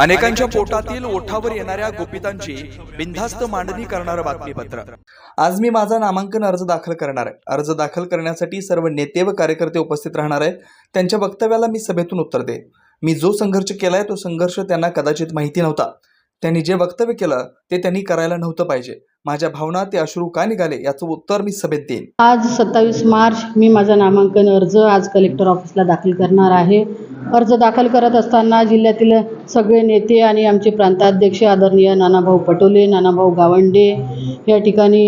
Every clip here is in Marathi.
अनेकांच्या पोटातील ओठावर येणाऱ्या गोपितांची बिनधास्त मांडणी करणारं बातमीपत्र. आज मी माझा नामांकन अर्ज दाखल करणार आहे. अर्ज दाखल करण्यासाठी सर्व नेते व कार्यकर्ते उपस्थित राहणार आहेत. त्यांच्या वक्तव्याला मी सभेतून उत्तर दे मी जो संघर्ष केलाय तो संघर्ष त्यांना कदाचित माहिती नव्हता. त्यांनी जे वक्तव्य केलं ते त्यांनी करायला नव्हतं पाहिजे. माझ्या भावना ते अश्रू का निघाले याचं उत्तर मी सभेत देईन. आज सत्तावीस मार्च मी माझा नामांकन अर्ज आज कलेक्टर ऑफिसला दाखल करणार आहे. अर्ज दाखल करत असताना जिल्ह्यातील सगळे नेते आणि आमचे प्रांताध्यक्ष आदरणीय नानाभाऊ पटोले नानाभाऊ गावंडे या ठिकाणी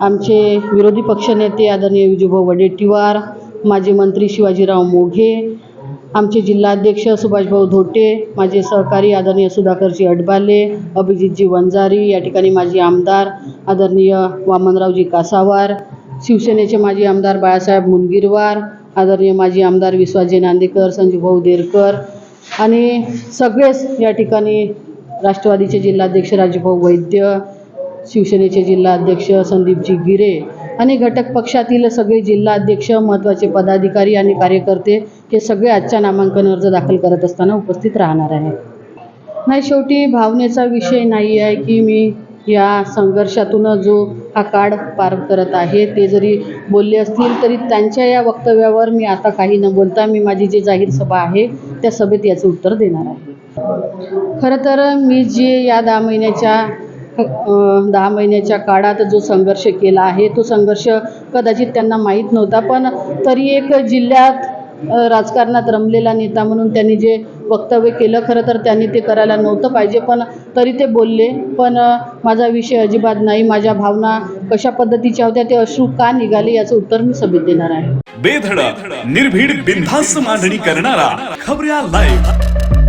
आमचे विरोधी पक्षनेते आदरणीय विजूभाऊ वडेट्टीवार माजी मंत्री शिवाजीराव मोघे आमचे जिल्हाध्यक्ष सुभाषभाऊ धोटे माझे सहकारी आदरणीय सुधाकरजी अडबाले अभिजितजी वंजारी या ठिकाणी माझे आमदार आदरणीय वामनरावजी कासावार शिवसेनेचे माजी आमदार बाळासाहेब मुनगिरवार आदरणीय माजी आमदार विश्वाजी नांदेकर संजीवभाऊ देरकर आणि सगळेच या ठिकाणी राष्ट्रवादीचे जिल्हाध्यक्ष राजूभाऊ वैद्य शिवसेनेचे जिल्हाध्यक्ष संदीपजी गिरे आणि घटक पक्षातील सगळे जिल्हाध्यक्ष महत्त्वाचे पदाधिकारी आणि कार्यकर्ते हे सगळे आजच्या नामांकन अर्ज दाखल करत असताना उपस्थित राहणार आहे नाही शेवटी भावनेचा विषय नाही आहे की मी या संघर्षातून जो हा काळ पार करत आहे ते जरी बोलले असतील तरी त्यांच्या या वक्तव्यावर मी आता काही न बोलता मी माझी जी जाहीर सभा आहे त्या सभेत याचं उत्तर देणार आहे. खरं तर मी जे या दहा महिन्याच्या दहा महिन्याच्या काळात जो संघर्ष केला आहे तो संघर्ष कदाचित त्यांना माहीत नव्हता पण तरी एक जिल्ह्यात राजकारणात रमलेला नेता म्हणून त्यांनी जे वक्तव्य केलं खरं तर त्यांनी ते करायला नव्हतं पाहिजे पण तरी ते बोलले. पण माझा विषय अजिबात नाही माझ्या भावना कशा पद्धतीच्या होत्या ते अश्रू का निघाले याचं उत्तर मी सभेत देणार आहे. बेधडक निर्भीड बिनधास्त मांडणी करणारा खबऱ्या लाईव्ह